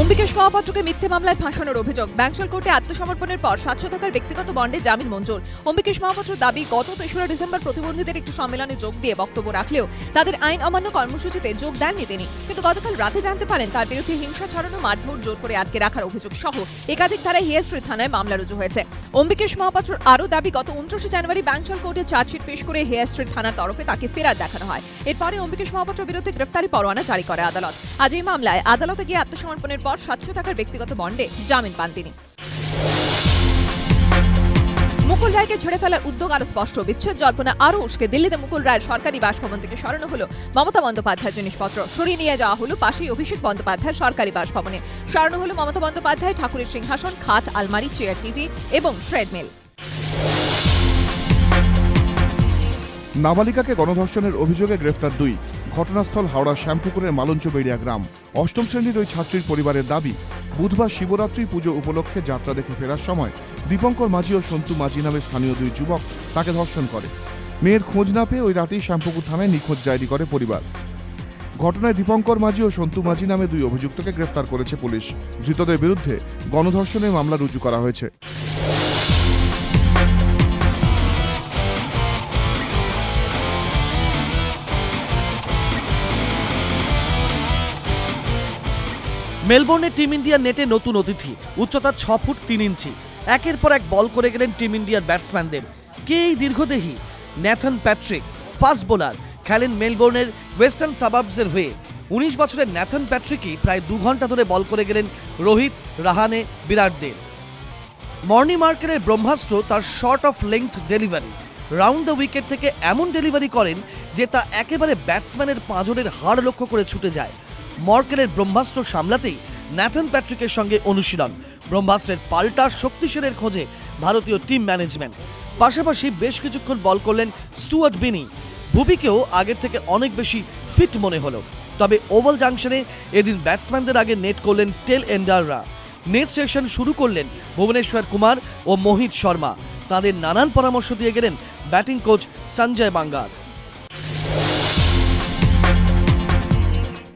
অম্বিকেশ মহাপাত্রকে মিথ্যে মামলায় ফাঁসানোর অভিযোগ। ব্যাংশাল কোর্টে আত্মসমর্পণের পর সাতশো টাকার ব্যক্তিগত বন্ডে জামিন মঞ্জুর। অম্বিকেশ মহাপাত্র দাবি, গত তেসরা ডিসেম্বর প্রতিবন্ধীদের একটি সম্মেলনে যোগ দিয়ে বক্তব্য রাখলেও তাদের আইন অমান্য কর্মসূচিতে যোগ দেননি তিনি। কিন্তু গতকাল রাতে জানতে পারেন, তার বিরুদ্ধে হিংসা ছড়ানো, মারধর, জোর করে আটকে রাখার অভিযোগ সহ একাধিক ধারায় হিয়াস্ট্রি থানায় মামলা রুজু হয়েছে। অম্বিকেশ মহাপাত্রর আরও দাবি, গত উনত্রিশে জানুয়ারি ব্যাংশাল কোর্টে চার্জশিট পেশ করে হেয়ারস্ট্রিট থানার তরফে তাকে ফেরার দেখানো হয়। এরপরে অম্বিকেশ মহাপাত্র বিরুদ্ধে গ্রেফতারি পরোয়ানা জারি করে আদালত। আজ এই মামলায় আদালতে গিয়ে আত্মসমর্পণের পর সাতশো টাকার ব্যক্তিগত বন্ডে জামিন পান তিনি। মুকুল রায়কে ঝেড়ে ফেলার উদ্যোগ আরও স্পষ্ট। বিচ্ছেদ জল্পনা আরও উস্কে। দিল্লিতে মুকুল রায়ের সরকারি বাসভবন থেকে সরানো হলো মমতা বন্দ্যোপাধ্যায়ের জিনিসপত্র। সরিয়ে নিয়ে যাওয়া হলো পাশেই অভিষেক বন্দ্যোপাধ্যায়ের সরকারি বাসভবনে। সরানো হলো মমতা বন্দ্যোপাধ্যায়, ঠাকুরের সিংহাসন, খাট, আলমারি, চেয়ার, টিভি এবং ট্রেডমিল। নাবালিকাকে গণধর্ষণের অভিযোগে গ্রেফতার দুই। ঘটনাস্থল হাওড়া শ্যামপুকুরের মালঞ্চবেড়িয়া গ্রাম। অষ্টম শ্রেণির ওই ছাত্রীর পরিবারের দাবি, বুধবার শিবরাত্রি পুজো উপলক্ষে যাত্রা দেখে ফেরার সময় দীপঙ্কর মাঝি ও সন্তু মাঝি নামে স্থানীয় দুই যুবক তাকে ধর্ষণ করে। মেয়ের খোঁজ না পেয়ে ওই রাতেই শ্যামপুকুর থানায় নিখোঁজ ডায়েরি করে পরিবার। ঘটনায় দীপঙ্কর মাঝি ও সন্তু মাঝি নামে দুই অভিযুক্তকে গ্রেফতার করেছে পুলিশ। ধৃতদের বিরুদ্ধে গণধর্ষণের মামলা রুজু করা হয়েছে। মেলবোর্নে টিম ইন্ডিয়ার নেটে নতুন অতিথি। উচ্চতা ছ ফুট তিন ইঞ্চি। একের পর এক বল করে গেলেন টিম ইন্ডিয়ার ব্যাটসম্যানদের। কে এই দীর্ঘদেহী? ন্যাথন প্যাট্রিক, ফাস্ট বোলার, খেলেন মেলবোর্নের ওয়েস্টার্ন সাবাবসের হয়ে। উনিশ বছরের ন্যাথন প্যাট্রিকই প্রায় দু ঘণ্টা ধরে বল করে গেলেন রোহিত, রাহানে, বিরাটদের। মর্নি মার্কেটের ব্রহ্মাস্ত্র তার short of length delivery. Round the wicket থেকে এমন ডেলিভারি করেন যে তা একেবারে ব্যাটসম্যানের পাঁজরের হাড় লক্ষ্য করে ছুটে যায়। মর্কেলের ব্রহ্মাস্ত্র সামলাতেই ন্যাথন প্যাট্রিকের সঙ্গে অনুশীলন। ব্রহ্মাস্ত্রের পাল্টা শক্তিশালের খোঁজে ভারতীয় টিম ম্যানেজমেন্ট। পাশাপাশি বেশ কিছুক্ষণ বল করলেন স্টুয়ার্ট বিনি। ভুবিকেও আগের থেকে অনেক বেশি ফিট মনে হলো। তবে ওভাল জাংশনে এদিন ব্যাটসম্যানদের আগে নেট করলেন টেল এন্ডাররা। নেট সেকশন শুরু করলেন ভুবনেশ্বর কুমার ও মোহিত শর্মা। তাদের নানান পরামর্শ দিয়ে গেলেন ব্যাটিং কোচ সঞ্জয় বাঙ্গার।